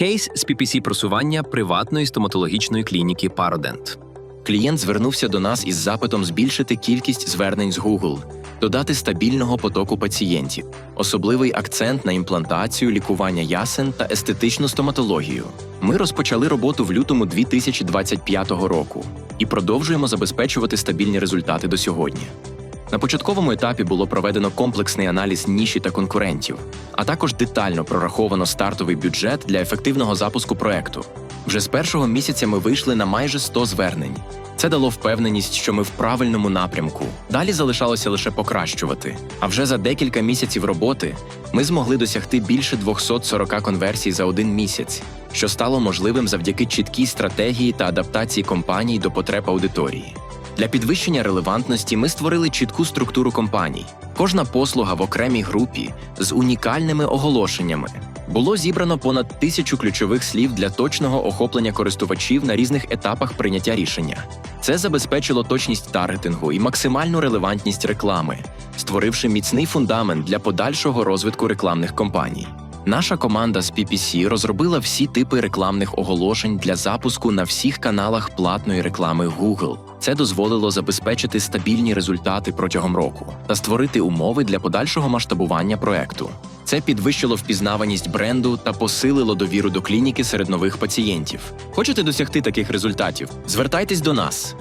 Кейс з PPC просування приватної стоматологічної клініки Пародент. Клієнт звернувся до нас із запитом збільшити кількість звернень з Google, додати стабільного потоку пацієнтів, особливий акцент на імплантацію, лікування ясен та естетичну стоматологію. Ми розпочали роботу в лютому 2025 року і продовжуємо забезпечувати стабільні результати до сьогодні. На початковому етапі було проведено комплексний аналіз ніші та конкурентів, а також детально прораховано стартовий бюджет для ефективного запуску проекту. Вже з першого місяця ми вийшли на майже 100 звернень. Це дало впевненість, що ми в правильному напрямку. Далі залишалося лише покращувати. А вже за декілька місяців роботи ми змогли досягти більше 240 конверсій за один місяць, що стало можливим завдяки чіткій стратегії та адаптації компаній до потреб аудиторії. Для підвищення релевантності ми створили чітку структуру компаній. Кожна послуга в окремій групі з унікальними оголошеннями. Було зібрано понад тисячу ключових слів для точного охоплення користувачів на різних етапах прийняття рішення. Це забезпечило точність таргетингу і максимальну релевантність реклами, створивши міцний фундамент для подальшого розвитку рекламних кампаній. Наша команда з PPC розробила всі типи рекламних оголошень для запуску на всіх каналах платної реклами Google. Це дозволило забезпечити стабільні результати протягом року та створити умови для подальшого масштабування проекту. Це підвищило впізнаваність бренду та посилило довіру до клініки серед нових пацієнтів. Хочете досягти таких результатів? Звертайтесь до нас.